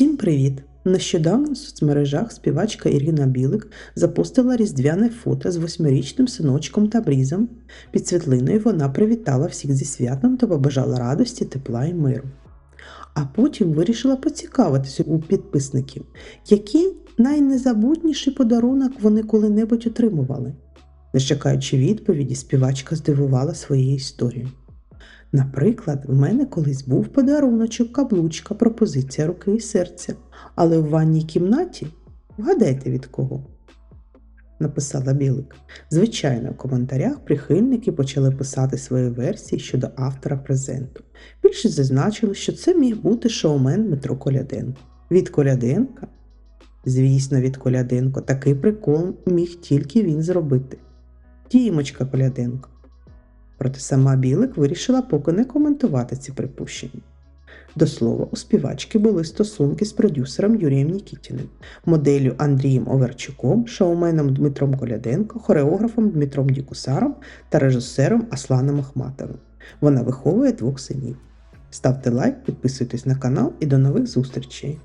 Всім привіт! Нещодавно в соцмережах співачка Ірина Білик запостила різдвяне фото з восьмирічним синочком та брізом. Під світлиною вона привітала всіх зі святом та побажала радості, тепла і миру. А потім вирішила поцікавитися у підписників, який найнезабутніший подарунок вони коли-небудь отримували. Не чекаючи відповіді, співачка здивувала своєю історією. Наприклад, в мене колись був подаруночок, каблучка, пропозиція руки і серця, але в ванній кімнаті вгадайте від кого? Написала Білик. Звичайно, в коментарях прихильники почали писати свої версії щодо автора презенту. Більшість зазначили, що це міг бути шоумен Дмитро Коляденко. Від Коляденка? Звісно, від Коляденко. Такий прикол міг тільки він зробити. Дімочка Коляденко. Проте сама Білик вирішила поки не коментувати ці припущення. До слова, у співачки були стосунки з продюсером Юрієм Нікітіним, моделлю Андрієм Оверчуком, шоуменом Дмитром Коляденко, хореографом Дмитром Дікусаром та режисером Асланом Ахматовим. Вона виховує двох синів. Ставте лайк, підписуйтесь на канал і до нових зустрічей!